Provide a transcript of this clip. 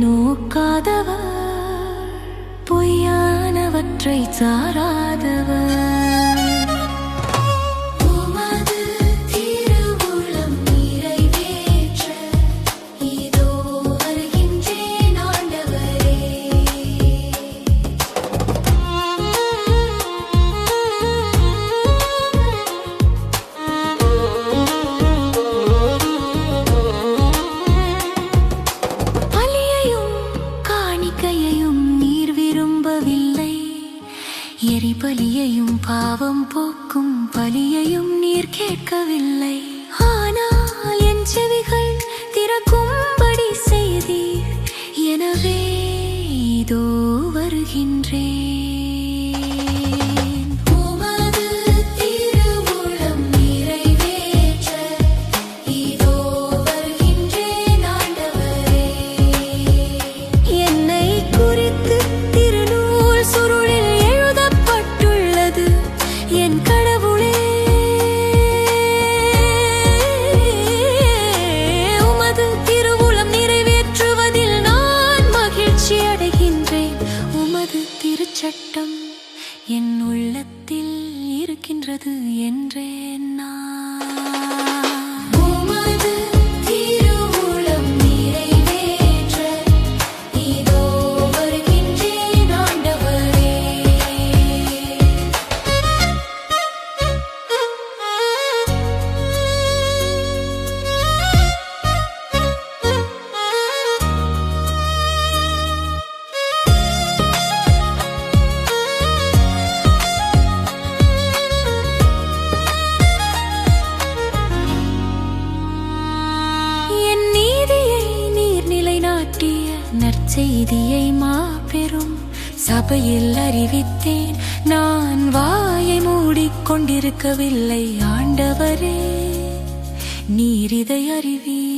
நோக்காதவர் பொய்யானவற்றை சாராதவர். பாவம் போக்கும் பலியையும் நீர் கேட்கவில்லை. ஆனால் என் செவிகள் திறக்கும்படி செய்தி எனவே இதோ வருகின்றேன். இருக்கின்றது என்றே நான். நற்செய்தியை மாபெரும் சபையில் அறிவித்தேன். நான் வாயை மூடிக்கொண்டிருக்கவில்லை ஆண்டவரே. நீரிதை அறிவீர்.